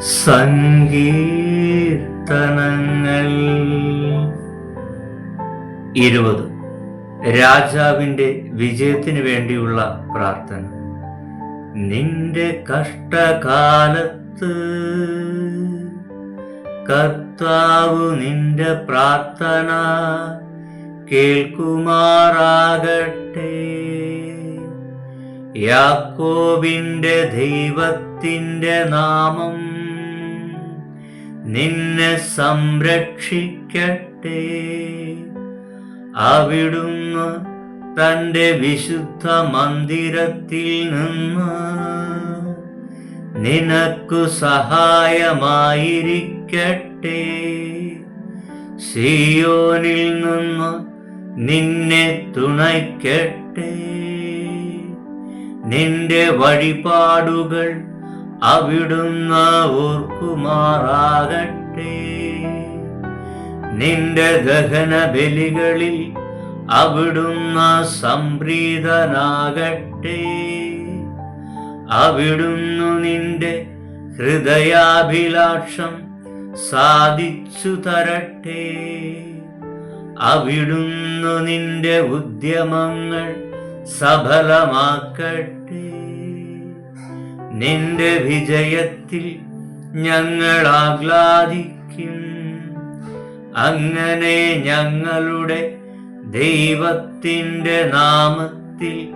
സങ്കീർത്തനങ്ങൾ. ഇരുപത്. രാജാവിന്റെ വിജയത്തിന് വേണ്ടിയുള്ള പ്രാർത്ഥന. നിന്റെ കഷ്ടകാലത്ത് കർത്താവ് നിന്റെ പ്രാർത്ഥന കേൾക്കുമാറാകട്ടെ. യാക്കോവിന്റെ ദൈവത്തിന്റെ നാമം നിന്നെ സംരക്ഷിക്കട്ടെ. അവിടുന്ന് തന്റെ വിശുദ്ധ മന്ദിരത്തിൽ നിന്ന് നിനക്കു സഹായമായിരിക്കട്ടെ. സിയോനിൽ നിന്ന് നിന്നെ തുണയ്ക്കട്ടെ. നിന്റെ വഴിപാടുകൾ അവിടുന്ന് ഓർക്കുമാറാകട്ടെ നിന്റെ ദഹന ബലികളിൽ അവിടുന്ന് സംപ്രീതനാകട്ടെ. അവിടുന്നു നിന്റെ ഹൃദയാഭിലാഷം സാധിച്ചു തരട്ടെ. അവിടുന്നു നിന്റെ ഉദ്യമങ്ങൾ സഫലമാക്കട്ടെ. നിന്റെ വിജയത്തിൽ ഞങ്ങൾ ആഹ്ലാദിക്കും അങ്ങനെ ഞങ്ങളുടെ ദൈവത്തിന്റെ നാമത്തിൽ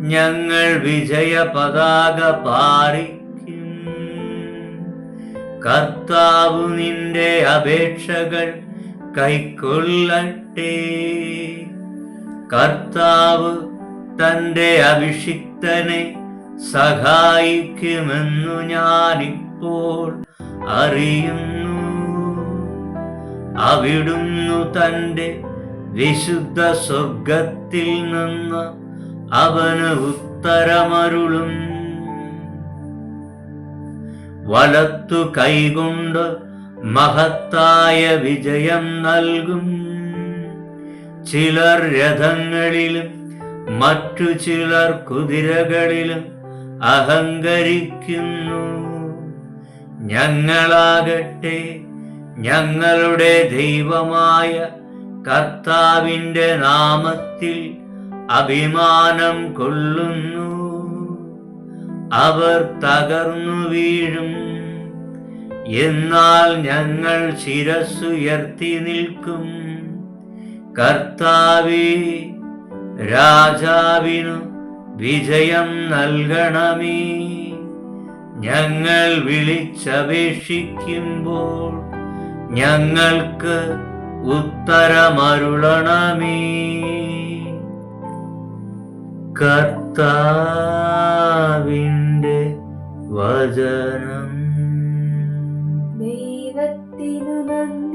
ഞങ്ങൾ വിജയ പതാക പാറിക്കും. കർത്താവ് നിന്റെ അപേക്ഷകൾ കൈക്കൊള്ളട്ടെ. കർത്താവ് തന്റെ അഭിഷിക്തനെ സഹായിക്കുമെന്നു ഞാനിപ്പോൾ അറിയുന്നു. അവിടുന്നു തന്റെ വിശുദ്ധ സ്വർഗത്തിൽ നിന്ന് അവന് ഉത്തരമരുളും. വലത്തു കൈകൊണ്ട് മഹത്തായ വിജയം നൽകും. ചിലർ രഥങ്ങളിലും മറ്റു ചിലർ കുതിരകളിലും അഹങ്കരിക്കുന്നു. ഞങ്ങളാകട്ടെ ഞങ്ങളുടെ ദൈവമായ കർത്താവിന്റെ നാമത്തിൽ അഭിമാനം കൊള്ളുന്നു. അവർ തകർന്നു വീഴും. എന്നാൽ ഞങ്ങൾ ശിരസ്സുയർത്തി നിൽക്കും. കർത്താവേ രാജാവിനു വിജയം നൽകണമേ. ഞങ്ങൾ വിളിച്ചപേക്ഷിക്കുമ്പോൾ ഞങ്ങൾക്ക് ഉത്തരമരുളണമേ. കർത്താവിന്റെ വചനം ദൈവത്തിനു നന്ദി.